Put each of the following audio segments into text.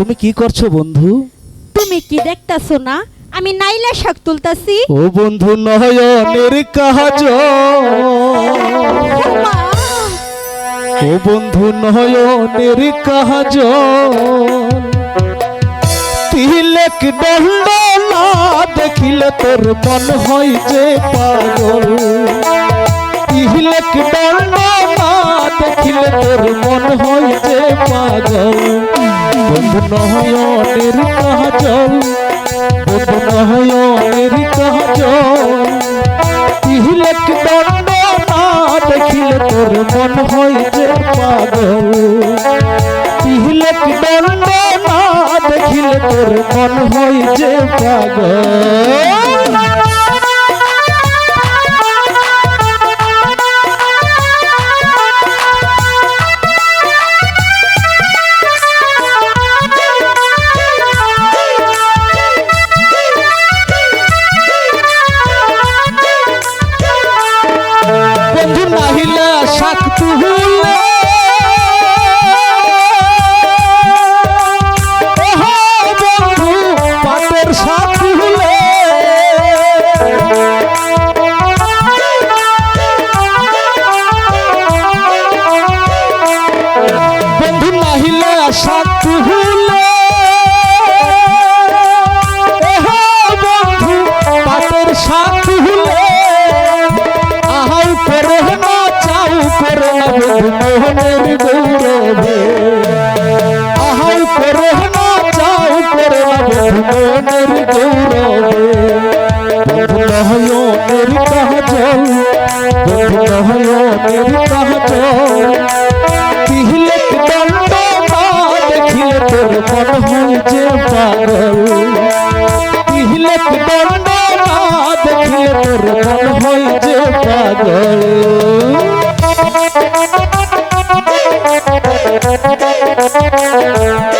তুমি কি করছ বন্ধু? তুমি কি দেখতাছো না? আমি নাইলা শাক তুলতাছি। ও বন্ধু নয়নের কাজ ও বন্ধু নয়নের কাজ তিলেক দণ্ড না দেখিলে তোর মন হয় যে পাগল। তিলেক দণ্ড দেখিলে তোর মন হয় যে পাগল। বন্ধু নয়নের কাজ বন্ধু নয়নের কাজ তিলেক দণ্ড না দেখিলে তোর মন হয় পাগল। না দেখিলে তোর মন হয় পাগল। মোহনের গৌরবে আহাই করে না চাউ করে না মোহনের গৌরবে। দেখিলে তোর মন হয় যে Thank you.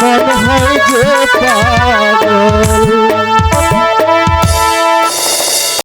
মন হয় যে পাগল